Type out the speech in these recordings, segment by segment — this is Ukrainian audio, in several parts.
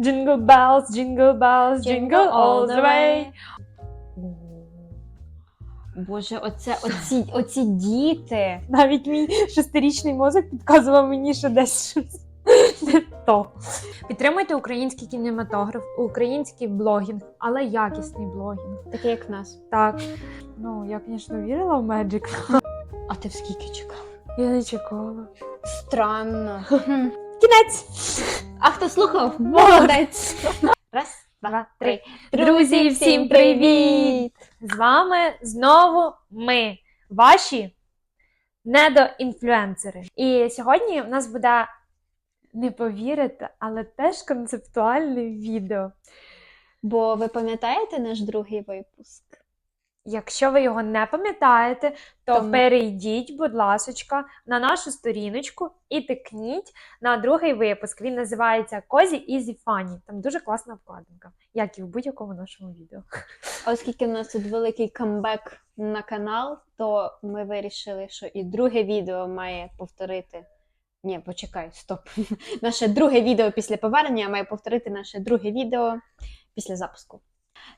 Jingle bells, jingle bells, jingle all the way. Боже, оце оці, оці діти. Навіть мій шестирічний мозок підказував мені, що десь щось не то. Підтримуйте український кінематограф, український блогінг, але якісний блогінг. Такі як в нас. Так. Ну, я, звісно, вірила в Magic. А ти в скільки чекав? Я не чекала. Странно. Кінець! А хто слухав? Молодець. Раз, Два, три. Друзі, всім привіт! З вами знову ми, ваші недоінфлюенсери. І сьогодні у нас буде, не повірите, але теж концептуальне відео. Бо ви пам'ятаєте наш другий випуск? Якщо ви його не пам'ятаєте, то Тому- перейдіть, будь ласочка, на нашу сторіночку і тикніть на другий випуск. Він називається Козі Ізі Фані. Там дуже класна обкладинка, як і в будь-якому нашому відео. Оскільки в нас тут великий камбек на канал, то ми вирішили, що і друге відео має повторити. Ні, почекай, стоп. Наше друге відео після повернення має повторити наше друге відео після запуску.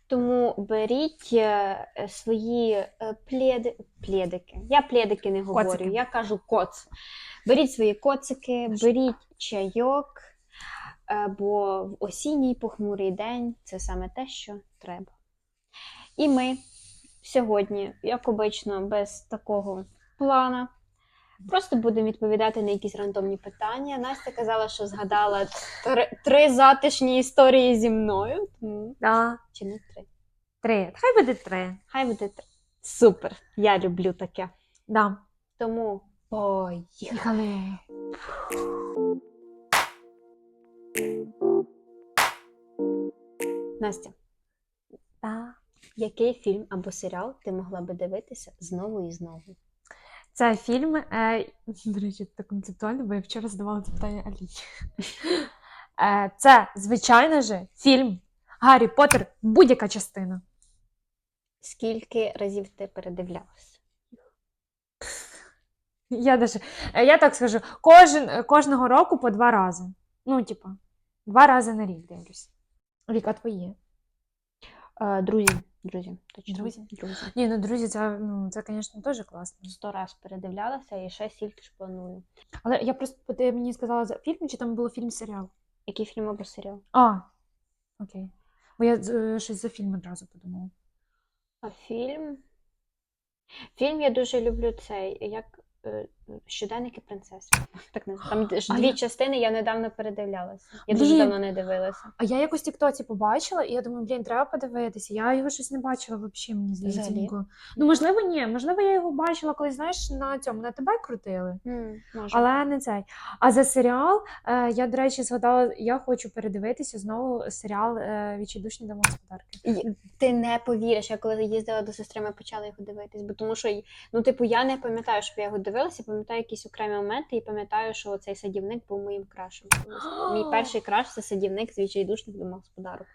Тому беріть е, е, свої е, плєди... плєдики. Я плєдики не говорю, Коцики. я кажу коц. Беріть свої коцики, беріть чайок, бо в осінній похмурий день це саме те, що треба. І ми сьогодні, як обично, без такого плана, просто будемо відповідати на якісь рандомні питання. Настя казала, що згадала три, три затишні історії зі мною. Тому Да. чи не три? Три. Хай буде три. Хай буде три. Супер! Я люблю таке. Да. Тому поїхали. Їхали. Настя, Да. який фільм або серіал ти могла би дивитися знову і знову? Це фільм. Е, до речі, це концептуально, бо я вчора задавала це питання Алі. Е, це, звичайно же, фільм Гаррі Поттер, будь-яка частина. Скільки разів ти передивлялася? Я даже, я так скажу, кожен, кожного року по два рази. Ну, типа, два рази на рік дивлюсь. Віка твої. Друзі, друзі, точно. Друзі? друзі. Ні, ну друзі, це, ну, це, звісно, теж класно. Сто раз передивлялася і ще стільки ж планую. Але я просто ти мені сказала за фільм, чи там було фільм-серіал? Який фільм або серіал? А, окей. Бо я е, щось за фільм одразу подумала. А фільм. Фільм я дуже люблю цей, як е, щоденники принцеси. Так не. Там ж дві я- частини я недавно передивлялася. Я дуже давно не дивилася. А я якось в Тіктоці побачила, і я думаю, блін, треба подивитися. Я його щось не бачила взагалі, мені здається. Ніколи. Ну, можливо, ні. Можливо, я його бачила, коли, знаєш, на цьому на тебе крутили. Може. Але не цей. А за серіал е, я, до речі, згадала, я хочу передивитися знову серіал е, Відчайдушні домогосподарки. Ти не повіриш, я коли їздила до сестри, ми почали його дивитись, бо тому що ну, типу, я не пам'ятаю, щоб я його дивилася, пам'ятаю якісь окремі моменти, і пам'ятаю, що цей садівник був моїм крашем. Мій перший краш це садівник з відчайдушних домогосподарок.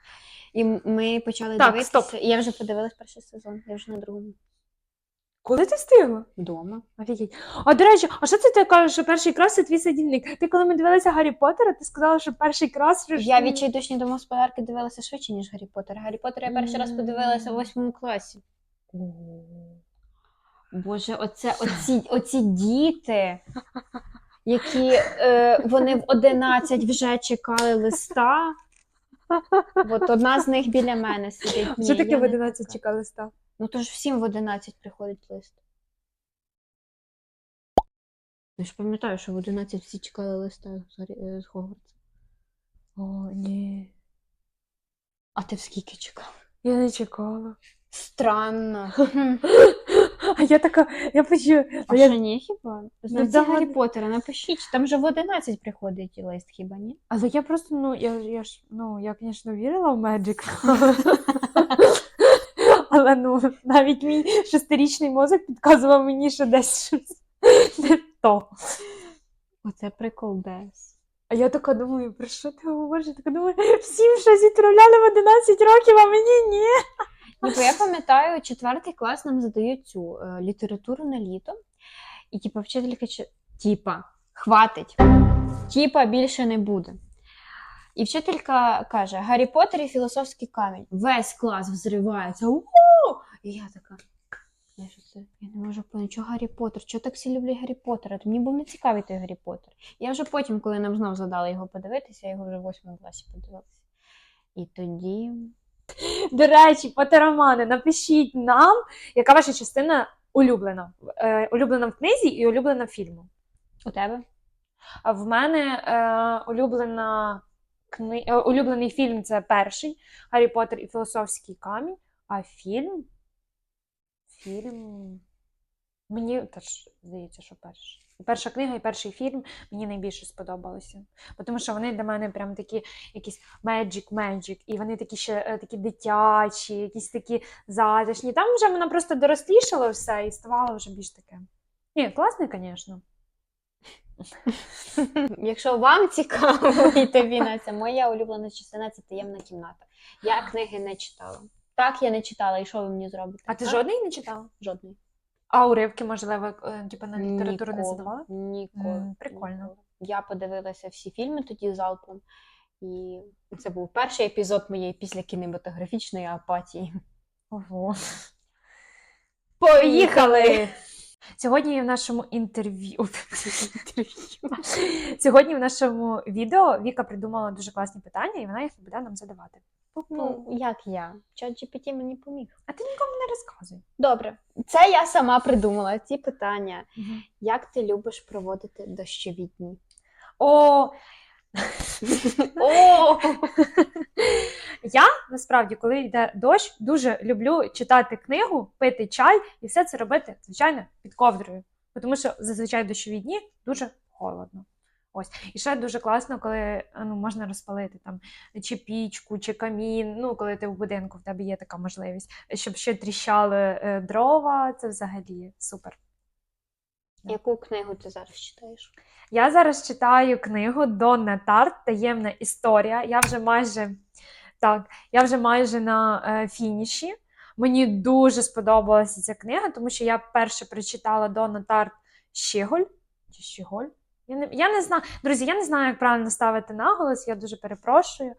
І ми почали Так, дивитися. стоп. І я вже подивилась перший сезон, я вже на другому. Коли ти встигла? Вдома. Офігеть. А до речі, а що це ти кажеш, що перший крас це твій садівник? Ти коли ми дивилися Гаррі Поттера, ти сказала, що перший крас Я відчайдушні домогосподарки дивилася швидше, ніж Гаррі Поттер. Гаррі Поттер я перший раз подивилася у восьмому класі. Боже, оце оці, оці діти, які е, вони в 11 вже чекали листа. От одна з них біля мене сидить. Ні, Що таке я в не 11 така. чекали листа? Ну то ж всім в 11 приходить лист. Я ж пам'ятаю, що в 11 всі чекали листа з, Гаррі- е, з Хогвартса. О, ні. А ти в скільки чекав? Я не чекала. Странно. А я така, я почула. А я... що ні, хіба? Ну, Знайдіть да, Гаррі. Поттера, напишіть. Там же в 11 приходить лист, хіба ні? Але я просто, ну, я, я ж, ну, я, звісно, вірила в Magic. Але ну, навіть мій шестирічний мозок підказував мені, що десь щось не то. Оце прикол десь. А я така думаю, про що ти говориш? Я така думаю, всім щось відправляли в 11 років, а мені ні. Ні, бо я пам'ятаю, четвертий клас нам задають цю е, літературу на літо. І типа вчителька чи- типа, хватить. Типа більше не буде. І вчителька каже: Гаррі Поттер і філософський камінь. Весь клас взривається. У! І я така. Я, не можу поняти, що Гаррі Поттер, чого так всі люблять Гаррі Поттера? Мені був не цікавий той Гаррі Поттер. Я вже потім, коли нам знов задали його подивитися, я його вже в восьмому класі подивилася. І тоді. До речі, потеромани, напишіть нам, яка ваша частина улюблена. Е, улюблена в книзі і улюблена в фільму. У тебе? А в мене е, улюблена кни... е, улюблений фільм це перший Гаррі Поттер і Філософський камінь. А фільм. Фільм. Мені теж здається, що перший. Перша книга і перший фільм мені найбільше сподобалося. Бо Тому що вони для мене прям такі якісь magic magic, і вони такі ще е, такі дитячі, якісь такі затишні. Там вже воно просто дорослішало все і ставало вже більш таке. Ні, класний, звісно. Якщо вам цікаво і тобі на це, моя улюблена частина це таємна кімната. Я книги не читала. Так, я не читала, і що ви мені зробите? А ти жодної не читала? Жодної. А уривки, можливо, е, типу на літературу не задавала? Ніколи. Прикольно. Я подивилася всі фільми тоді залпом, і це був перший епізод моєї після кінематографічної апатії. Ого. Поїхали! Сьогодні в нашому інтерв'ю. Сьогодні в нашому відео Віка придумала дуже класні питання, і вона їх буде нам задавати. Ну, як я? Чат GPT мені поміг. А ти нікому не розказуй. Добре, це я сама придумала ці питання. Як ти любиш проводити дощові дні? О, О! я насправді, коли йде дощ, дуже люблю читати книгу, пити чай і все це робити, звичайно, під ковдрою. Тому що зазвичай дощові дні дуже холодно. Ось. І ще дуже класно, коли е, ну, можна розпалити там чи пічку, чи камін. Ну, коли ти в будинку в тебе є така можливість, щоб ще тріщали е, дрова, це взагалі супер. Яку книгу ти зараз читаєш? Я зараз читаю книгу Донна Тарт Таємна історія. Я вже майже так, я вже майже на е, фініші. Мені дуже сподобалася ця книга, тому що я перше прочитала Донна Тарт Щеголь. Чи Щеголь? Я не, я не знаю. Друзі, я не знаю, як правильно ставити наголос, я дуже перепрошую.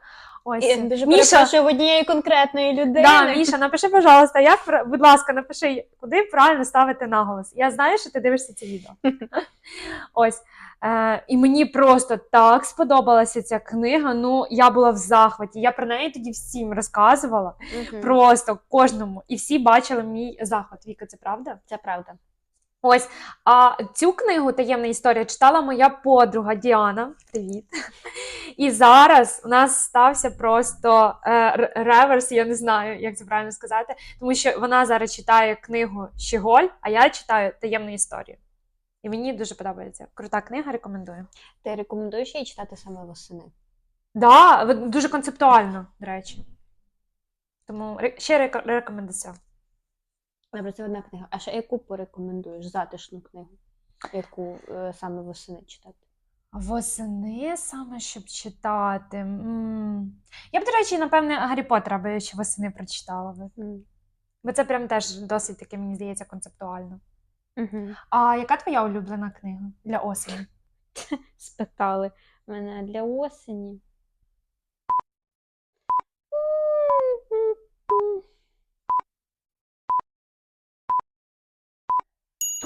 Ось. Я дуже Міша, перепрошую в однієї конкретної людини. Да, Міша, напиши, пожалуйста, як, будь ласка, напиши, куди правильно ставити наголос. Я знаю, що ти дивишся це відео. Ось. Е, і мені просто так сподобалася ця книга. Ну, я була в захваті. Я про неї тоді всім розказувала. Мгм. Просто кожному. І всі бачили мій захват. Віка, це правда? Це правда. Ось. А цю книгу Таємна історія читала моя подруга Діана. Привіт. І зараз у нас стався просто е, реверс, я не знаю, як це правильно сказати, тому що вона зараз читає книгу Щеголь, а я читаю таємну історію. І мені дуже подобається. Крута книга, рекомендую. Ти рекомендуєш її читати саме восени? Да, дуже концептуально, до рече. Тому ще рек- рекомендація. Добре, це одна книга. А ще яку порекомендуєш затишну книгу? Яку е, саме восени читати? Восени саме щоб читати. М. Я б, до речі, напевне, Гаррі Поттера би ще восени прочитала би. Бо це прям теж досить таке, мені здається, концептуально. Угу. А яка твоя улюблена книга для осені? Спитали мене для осені.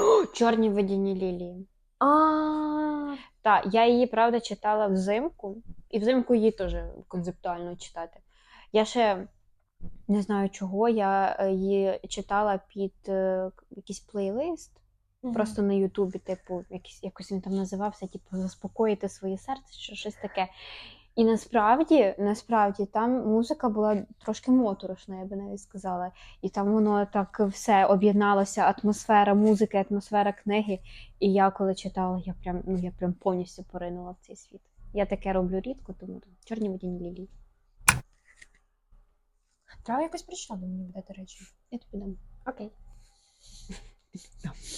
Чорні водяні лілії. А, Так, я її, правда, читала взимку, і взимку її теж концептуально читати. Я ще не знаю чого, я її читала під якийсь плейлист, просто на Ютубі, типу, якийсь, якось він там називався, типу, заспокоїти своє серце, чи щось таке. І насправді, насправді там музика була трошки моторошна, я би навіть сказала. І там воно так все об'єдналося, атмосфера музики, атмосфера книги. І я коли читала, я прям, ну, я прям повністю поринула в цей світ. Я таке роблю рідко, тому чорні водяні лілії. Треба якось прочитати мені буде, до речі. Я тобі дам. Окей.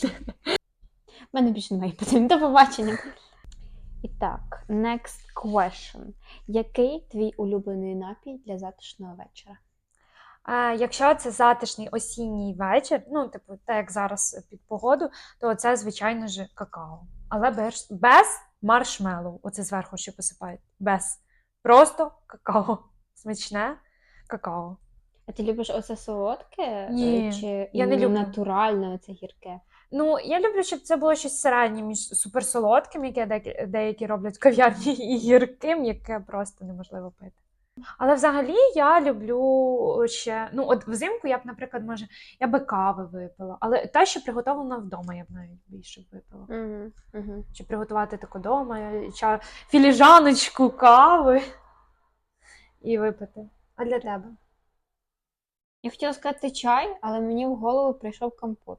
У мене більше немає питань. До побачення. І так, next question. Який твій улюблений напій для затишного вечора? А, якщо це затишний осінній вечір, ну, типу, так як зараз під погоду, то це, звичайно ж, какао. Але без, без маршмеллоу. Оце зверху ще посипають. Без. Просто какао. Смачне какао. А ти любиш оце солодке? Ні, Е, Чи я не люблю. натуральне оце гірке? Ну, я люблю, щоб це було щось середнє між суперсолодким, яке деякі, деякі роблять в кав'ярні, і гірким, яке просто неможливо пити. Але взагалі я люблю ще. Ну, от взимку я б, наприклад, може, я би кави випила, але те, що приготовлена вдома, я б навіть більше б випила. Угу, угу. Чи приготувати таку вдома, ча... філіжаночку кави і випити. А для тебе? Я хотіла сказати чай, але мені в голову прийшов компот.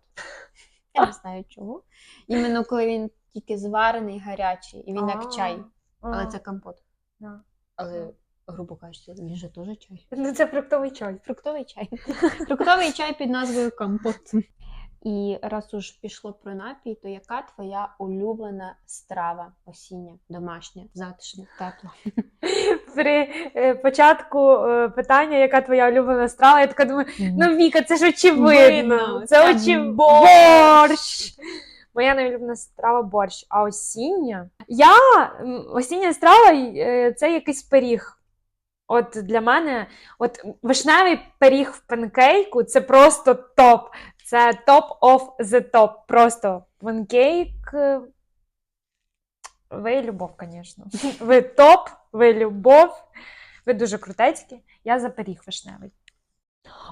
Я не знаю чого. Іменно коли він тільки зварений, гарячий, і він як чай, але це компот. да. Але, грубо кажучи, він же теж чай. Ну, це фруктовий чай. Фруктовий чай. Фруктовий чай під назвою компот. І раз уж пішло про напій, то яка твоя улюблена страва осіння, домашня, затишна, тепла? При е, початку е, питання, яка твоя улюблена страва, я така думаю, ну Віка, це ж очевидно. Видно, Це очевидно. борщ. Моя найулюблена страва борщ. А осіння? Я осіння страва е, це якийсь пиріг. От для мене, от вишневий пиріг в панкейку це просто топ. Це топ of the top. Просто панкейк. Ви любов, звісно. Ви топ, ви любов, ви дуже крутецькі. Я за пиріг вишневий.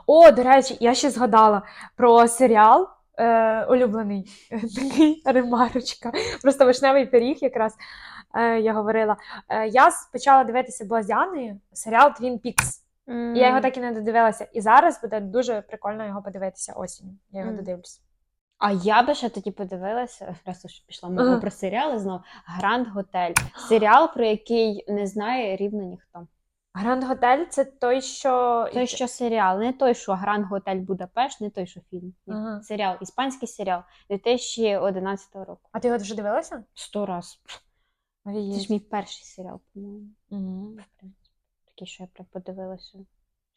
О, до речі, я ще згадала про серіал е, улюблений такий ремарочка. Просто вишневий пиріг якраз е, я говорила. Е, я почала дивитися була з Яною серіал Twin Peaks. І я його так і не додивилася. І зараз буде дуже прикольно його подивитися осінню. Я його Мгм. додивлюся. А я би ще тоді подивилася, раз уж пішла мова Ага. про серіали знов. Гранд Готель. Серіал, про який не знає рівно ніхто. Гранд Готель це той, що. Той, що серіал, не той, що Гранд Готель Будапешт, не той, що фільм. Ага. Серіал, іспанський серіал 2011 року. А ти його вже дивилася? Сто раз. Це ж мій перший серіал, по-моєму. В. Такий, що я прям подивилася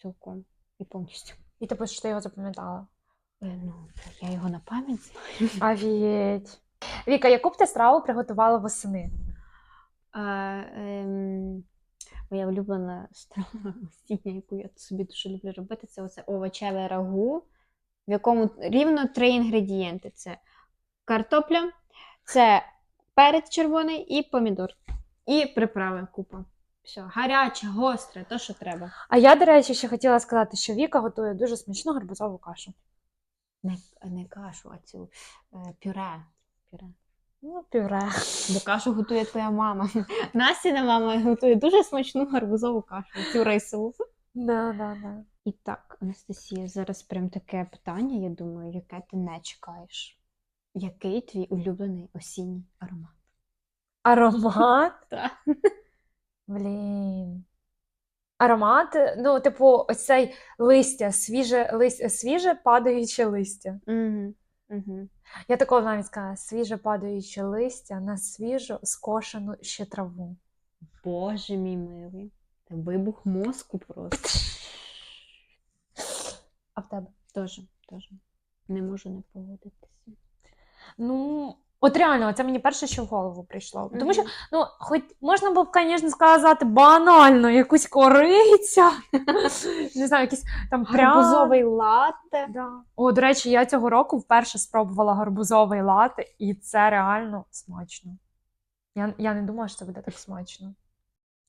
цілком і повністю. І типу, що ти його запам'ятала. Е, Ну, я його на пам'ять знаю. Офігеть. Віка, яку б ти страву приготувала восени? А, ем, моя улюблена страва осіння, яку я собі дуже люблю робити, це оце овочеве рагу, в якому рівно три інгредієнти: це картопля, це перець червоний і помідор. І приправи купа. Все, гаряче, гостре, то, що треба. А я, до речі, ще хотіла сказати, що Віка готує дуже смачну гарбузову кашу. Не, не кашу, а цю е, пюре. пюре. Ну, пюре. Бо кашу готує твоя мама. Настіна мама готує дуже смачну гарбузову кашу, цю рисову. Да, да, да. І так, Анастасія, зараз прям таке питання, я думаю, яке ти не чекаєш. Який твій улюблений осінній аромат? Аромат. Так. Блін. Аромат, ну, типу, ось цей листя, свіже, листя, свіже падаюче листя. Угу. Угу. Я такого навіть сказала, свіже падаюче листя на свіжо скошену ще траву. Боже мій милий. Вибух мозку просто. А в тебе? Тоже, тоже. Не можу не погодитися. Ну, от реально, це мені перше, що в голову прийшло. Тому що, ну, хоч можна було б, звісно, сказати банально, якусь кориця, не знаю, якісь там. Гарбузовий латте. Да. О, до речі, я цього року вперше спробувала гарбузовий лати, і це реально смачно. Я, я не думала, що це буде так смачно.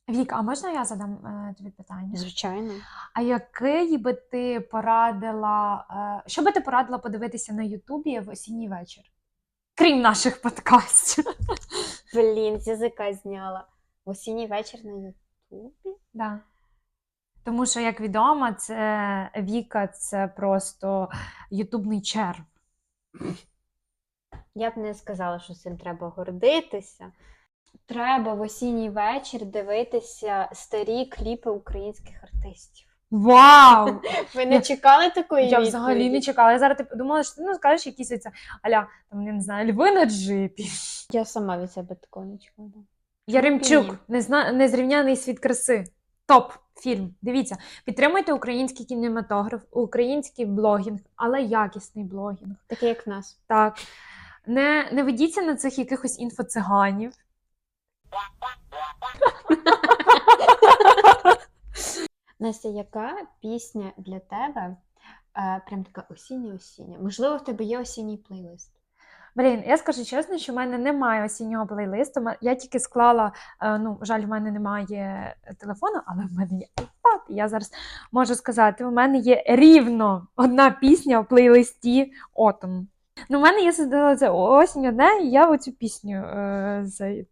Вік, а можна я задам е, тобі питання? Звичайно. А який би ти порадила, е, що би ти порадила подивитися на Ютубі в осінній вечір? Крім наших подкастів. Блін, з язика зняла. В осінній вечір на Ютубі. Да. Тому що, як відомо, це Віка це просто ютубний черв. Я б не сказала, що цим треба гордитися. Треба в осінній вечір дивитися старі кліпи українських артистів. Вау! Ви не чекали такої Я взагалі не чекала. Я зараз типу, думала, що ти ну, скажеш якісь оце, аля, там, я не знаю, льви на джипі. Я сама від себе такого не чекала. Яремчук, Ні. незна... незрівняний світ краси. Топ фільм. Дивіться, підтримуйте український кінематограф, український блогінг, але якісний блогінг. Такий, як в нас. Так. Не, не ведіться на цих якихось інфоциганів. Настя, яка пісня для тебе е, прям така осіння-осіння? Можливо, в тебе є осінній плейлист? Блін, я скажу чесно, що в мене немає осіннього плейлисту. Я тільки склала, е, ну, жаль, в мене немає телефону, але в мене є iPad. Я зараз можу сказати, у мене є рівно одна пісня в плейлисті Autumn. Ну, в мене є це осінь одне, і я оцю пісню е,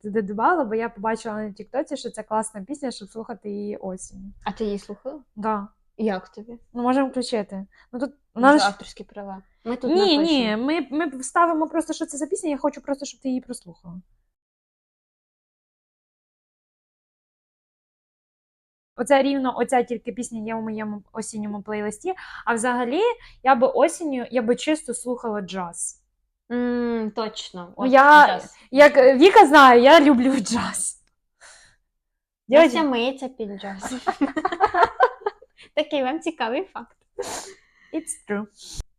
додавала, бо я побачила на Тіктоці, що це класна пісня, щоб слухати її осінь. А ти її слухала? Да. Як тобі? Ну, можемо включити. Ну тут у нас ж- авторські права. Ми тут ні, напишемо. ні, ми, ми ставимо просто, що це за пісня, я хочу просто, щоб ти її прослухала. Оце рівно оця тільки пісня є у моєму осінньому плейлисті. А взагалі, я би осінню, я би чисто слухала джаз. М, точно. От, Я- джаз. Як Віка знає, я люблю джаз. Дядя, миється під джаз. Такий вам цікавий факт. it's true.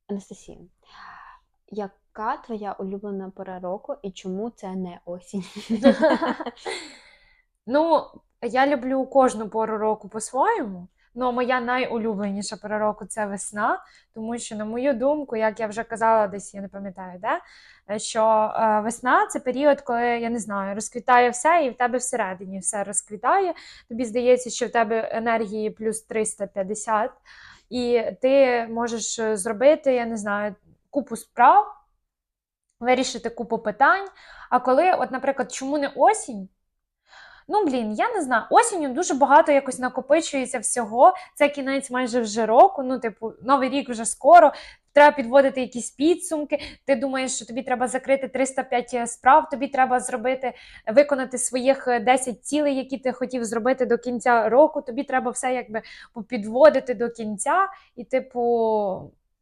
Анастасія, яка твоя улюблена пора року і чому це не осінь? Ну, я люблю кожну пору року по-своєму. Ну, моя найулюбленіша пора року це весна, тому що, на мою думку, як я вже казала десь, я не пам'ятаю, де, що е, весна це період, коли я не знаю, розквітає все, і в тебе всередині все розквітає. Тобі здається, що в тебе енергії плюс 350, і ти можеш е, зробити, я не знаю, купу справ, вирішити купу питань. А коли, от, наприклад, чому не осінь? Ну, блін, я не знаю. Осінню дуже багато якось накопичується всього. Це кінець майже вже року. Ну, типу, новий рік вже скоро. Треба підводити якісь підсумки. Ти думаєш, що тобі треба закрити 305 справ, тобі треба зробити, виконати своїх е, 10 цілей, які ти хотів зробити до кінця року. Тобі треба все якби підводити до кінця, і, типу,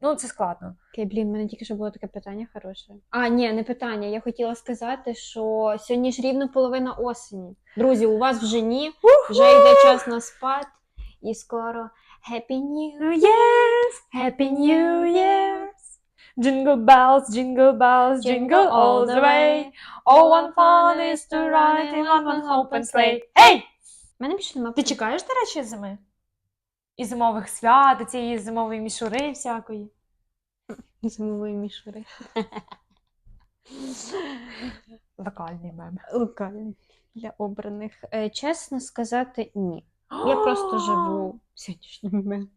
ну це складно. Окей, блін, в мене тільки що було таке питання хороше. А, ні, не питання. Я хотіла сказати, що сьогодні ж рівно половина осені. Друзі, у вас вже ні, вже йде час на спад, і скоро Happy New New Year's, Happy New Year's. Jingle bells, jingle bells, jingle all the way. Oh, one fun is to ride in one one open sleigh. У мене більше немає. Ти чекаєш, до речі, зими? І зимових свят, і цієї зимової мішури всякої. Зимової мішури. Локальний мем. Локальний для обраних. Е, чесно сказати, ні. Я просто живу сьогоднішнім днем.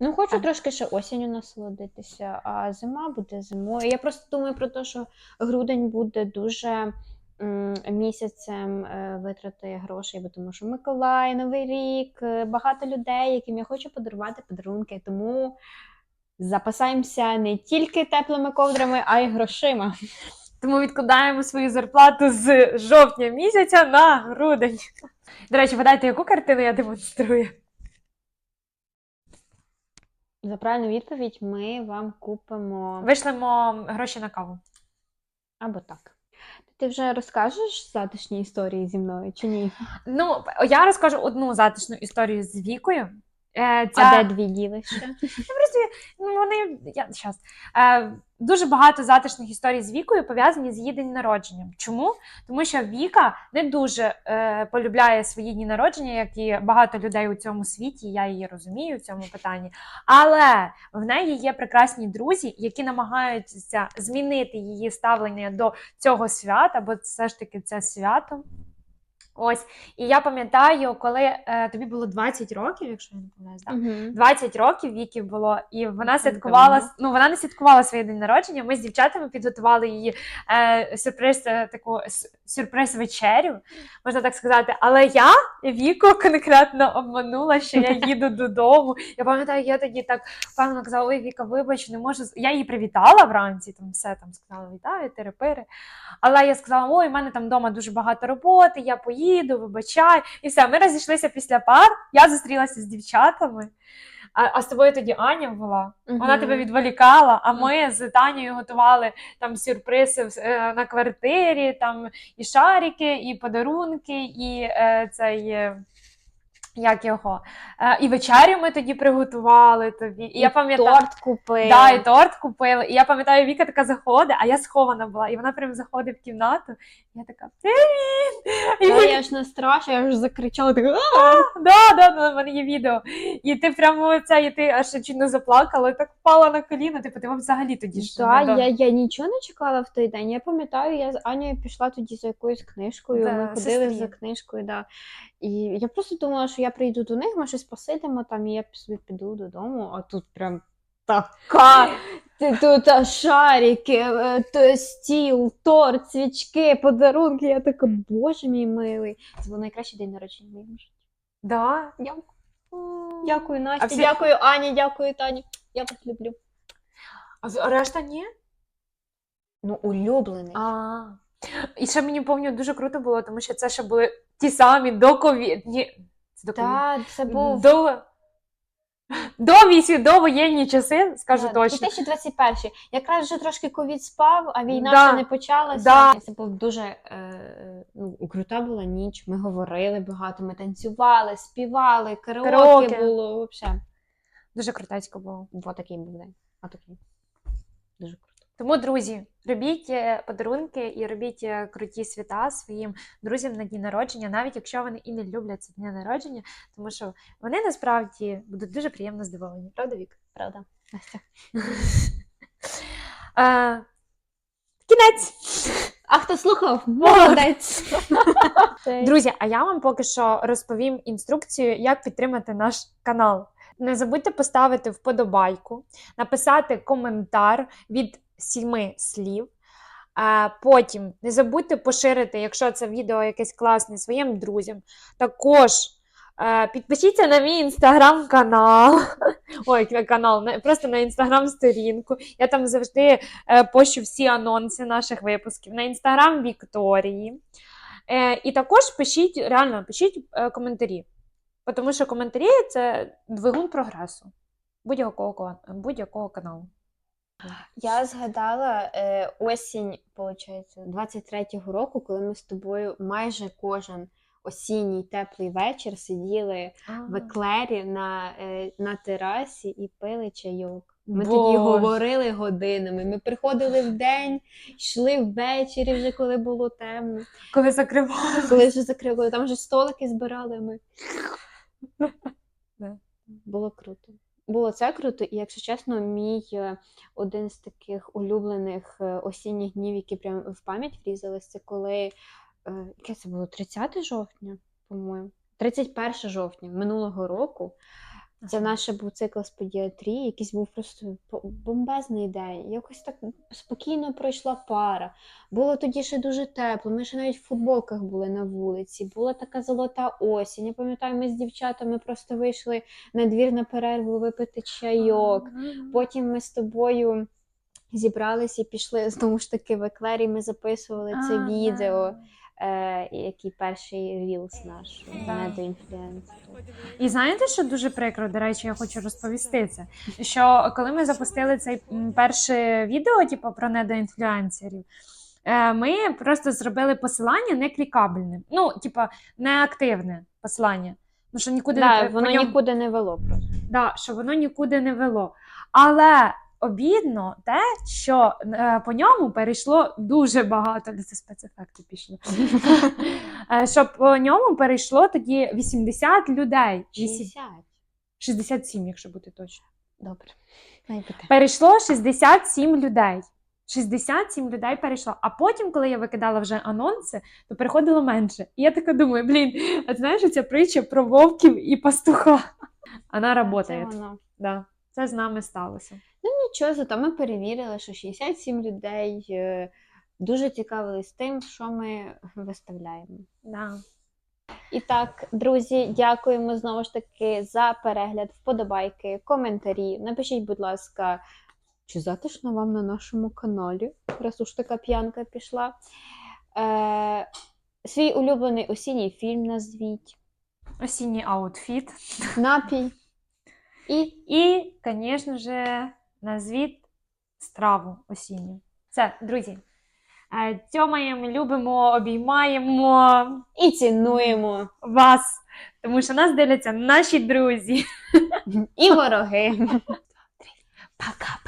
Ну, хочу А. трошки ще осінню насолодитися, а зима буде зимою. Я просто думаю про те, що грудень буде дуже м, місяцем е, витрати грошей, бо тому що Миколай, Новий рік, е, багато людей, яким я хочу подарувати подарунки. Тому запасаємося не тільки теплими ковдрами, а й грошима. Тому відкладаємо свою зарплату з жовтня місяця на грудень. До речі, вгадайте, яку картину я демонструю? За правильну відповідь ми вам купимо Вишлемо гроші на каву. або так. Ти вже розкажеш затишні історії зі мною чи ні? Ну, я розкажу одну затишну історію з Вікою. Е, Ця... А де дві діли ще? Просто ну, вони я щас. Е, дуже багато затишних історій з Вікою пов'язані з її день народженням. Чому? Тому що Віка не дуже е, полюбляє свої дні народження, як і багато людей у цьому світі. Я її розумію в цьому питанні. Але в неї є прекрасні друзі, які намагаються змінити її ставлення до цього свята, бо все ж таки це свято. Ось, і я пам'ятаю, коли е, тобі було 20 років, якщо я не помиляюсь, так? Мгм. 20 років Вікі було, і вона святкувала давно. ну вона не святкувала своє день народження. Ми з дівчатами підготували її е, сюрприз, е, таку сюрприз вечерю, можна так сказати. Але я Віку конкретно обманула, що я їду додому. Я пам'ятаю, я тоді так певно казала: ой, Віка, вибач, не можу. Я її привітала вранці, там все там сказала, вітаю, терепири. Але я сказала: ой, в мене там вдома дуже багато роботи, я поїду, вибачай. І все, ми розійшлися після пар. Я зустрілася з дівчатами. А, а з тобою тоді Аня була. Вона тебе відволікала, а ми з Танею готували там сюрпризи е, на квартирі, там і шарики, і подарунки, і е, цей. е, Як його? Е, і вечерю ми тоді приготували тобі. І, я пам'ятаю. торт купили. Да, і торт купили. І я пам'ятаю, Віка така заходить, а я схована була. І вона прям заходить в кімнату. Я така Привіт! І Та ми- я ж не страшна, я ж закричала так. да, да, да, в мене є відео. І ти прямо це, і ти аж чуть не заплакала, і так впала на коліна. Типу, ти взагалі тоді ж. Да, не я, я нічого не чекала в той день. Я пам'ятаю, я з Анею пішла тоді за якоюсь книжкою. Да, ми ходили сестрі. за книжкою, да. І я просто думала, що я прийду до них, ми щось посидимо там, і я собі піду додому, а тут прям така. Ти тут а, шарики, е, то стіл, торт, свічки, подарунки. Я така, боже мій милий. Це був найкращий день народження в моєму житті. Да. Дякую. Дякую, Настя. всі- Дякую, Ані, дякую, Тані. Я вас люблю. А з- решта ні? Ну, улюблений. А. І ще мені пам'ятаю, дуже круто було, тому що це ще були ті самі до ковід. Ні, це до ковід. Так, це був До, до військ, до воєнні часи, скажу Да, точно. 2021. Якраз вже трошки ковід спав, а війна Да. ще не почалася. Да. Це був дуже е, ну, крута була ніч. Ми говорили багато, ми танцювали, співали, караоке, Караоке. було. Взагалі, Дуже крутецько було. Бо такий був день. А такий. Дуже круто. Тому, друзі, робіть е, подарунки і робіть е, круті свята своїм друзям на дні народження, навіть якщо вони і не люблять це дня народження, тому що вони насправді будуть дуже приємно здивовані. Правда, Вік? Правда. Настя. Е, кінець! А хто слухав? Молодець. Друзі, а я вам поки що розповім інструкцію, як підтримати наш канал. Не забудьте поставити вподобайку, написати коментар від сіми слів. Потім не забудьте поширити, якщо це відео якесь класне, своїм друзям. Також е, підпишіться на мій інстаграм-канал. Ой, на канал, просто на інстаграм-сторінку. Я там завжди е, пощу всі анонси наших випусків на інстаграм Вікторії. Е, і також пишіть, реально пишіть е, коментарі. Тому що коментарі це двигун прогресу будь-якого, будь-якого каналу. Я згадала е, осінь, виходить, 23-го року, коли ми з тобою майже кожен осінній теплий вечір сиділи в еклері на, е, на терасі і пили чайок. Ми тоді говорили годинами. Ми приходили в день, йшли ввечері, вже коли було темно. Коли закривали. Коли вже закрили, там вже столики збирали ми. Було круто. Було це круто, і якщо чесно, мій е, один з таких улюблених е, осінніх днів, які прям в пам'ять врізались, це коли е, яке це було 30 жовтня, по-моєму. 31 жовтня минулого року. Це наш був цикл з педіатрії, якийсь був просто бомбезний день. Якось так спокійно пройшла пара. Було тоді ще дуже тепло. Ми ще навіть в футболках були на вулиці. Була така золота осінь. Я пам'ятаю, ми з дівчатами просто вийшли на двір на перерву випити чайок. Потім ми з тобою зібралися і пішли знову ж таки в еклері. Ми записували це відео. Е, який перший рілс наш Да. І знаєте, що дуже прикро, до речі, я хочу розповісти це. Що коли ми запустили цей перше відео, типу, про недоінфлюенсерів, е, ми просто зробили посилання не клікабельним. Ну, типа, неактивне посилання. Ну, що нікуди Да, не воно ньому- нікуди не вело просто. да, що воно нікуди не вело. Але обідно те, що е, по ньому перейшло дуже багато, де це спецефекти пішли. Е, що по ньому перейшло тоді 80 людей. Вісім- 60. 67, якщо бути точно. Добре. Перейшло 67 людей. 67 людей перейшло. А потім, коли я викидала вже анонси, то переходило менше. І я така думаю, блін, а знаєш, ця притча про вовків і пастуха. Вона працює. Да. Це з нами сталося. Ну нічого, зато ми перевірили, що 67 людей е, дуже цікавились тим, що ми виставляємо. Да. І так, друзі, дякуємо знову ж таки за перегляд, вподобайки, коментарі. Напишіть, будь ласка, чи затишно вам на нашому каналі, раз уж така п'янка пішла. Е, свій улюблений осінній фільм назвіть, Осінній аутфіт. напій. І І, звісно ж, назвіть страву осінню. Все, друзі. Тьомаємо, любимо, обіймаємо І цінуємо. вас, тому що нас дивляться наші друзі. І вороги. Пока.